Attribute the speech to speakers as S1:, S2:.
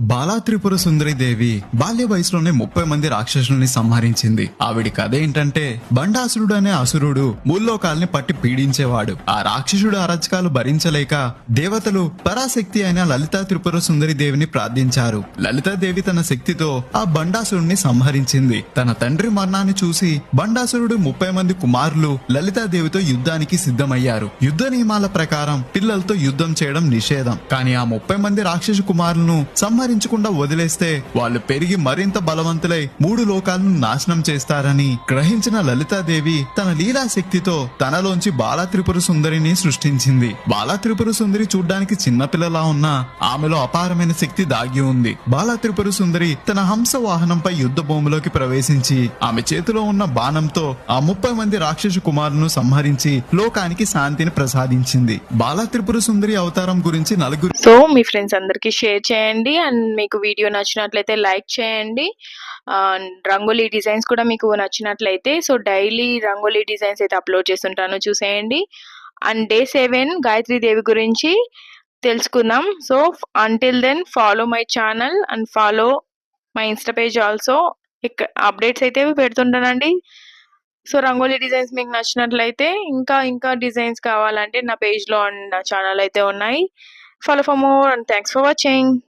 S1: బాలా త్రిపుర సుందరి దేవి బాల్య వయసులోనే ముప్పై మంది రాక్షసుల్ని సంహరించింది. ఆవిడి కథ ఏంటంటే బండాసురుడు అనే అసురుడు ముల్లోకాల్ని పట్టి పీడించేవాడు. ఆ రాక్షసుడు అరచకాలు భరించలేక దేవతలు పరాశక్తి అయిన లలితా త్రిపుర సుందరి దేవిని ప్రార్థించారు. లలితాదేవి తన శక్తితో ఆ బండాసురుడిని సంహరించింది. తన తండ్రి మరణాన్ని చూసి బండాసురుడు ముప్పై మంది కుమారులు లలితాదేవితో యుద్ధానికి సిద్ధమయ్యారు. యుద్ధ నియమాల ప్రకారం పిల్లలతో యుద్ధం చేయడం నిషేధం. కానీ ఆ ముప్పై మంది రాక్షసు కుమారులను సంహరించకుండా వదిలేస్తే వాళ్ళు పెరిగి మరింత బలవంతులై మూడు లోకాలను నాశనం చేస్తారని గ్రహించిన లలితాదేవి తన లీలా శక్తితో తనలోంచి బాలాత్రిపుర సుందరిని సృష్టించింది. బాలాత్రిపుర సుందరి చూడ్డానికి చిన్నపిల్లలా ఉన్నా ఆమెలో అపారమైన శక్తి దాగి ఉంది. బాలాత్రిపుర సుందరి తన హంస వాహనంపై యుద్ధ భూమిలోకి ప్రవేశించి ఆమె చేతిలో ఉన్న బాణంతో ఆ ముప్పై మంది రాక్షసు కుమారును సంహరించి లోకానికి శాంతిని ప్రసాదించింది. బాలాత్రిపుర సుందరి అవతారం గురించి నలుగురు
S2: సో మీ ఫ్రెండ్స్ అందరికి షేర్ చేయండి. అండ్ మీకు వీడియో నచ్చినట్లయితే లైక్ చేయండి. అండ్ రంగోలీ డిజైన్స్ కూడా మీకు నచ్చినట్లయితే సో డైలీ రంగోలీ డిజైన్స్ అయితే అప్లోడ్ చేస్తుంటాను. చూసేయండి. And day seven Gayatri Devi గురించి తెలుసుకుందాం. So until then follow my channel and follow my insta page also ఇక అప్డేట్స్ అయితే పెడుతుంటానండి. సో రంగోలీ డిజైన్స్ మీకు నచ్చినట్లయితే ఇంకా ఇంకా డిజైన్స్ కావాలంటే నా పేజ్లో అండ్ నా ఛానల్ అయితే ఉన్నాయి. Follow for more and thanks for watching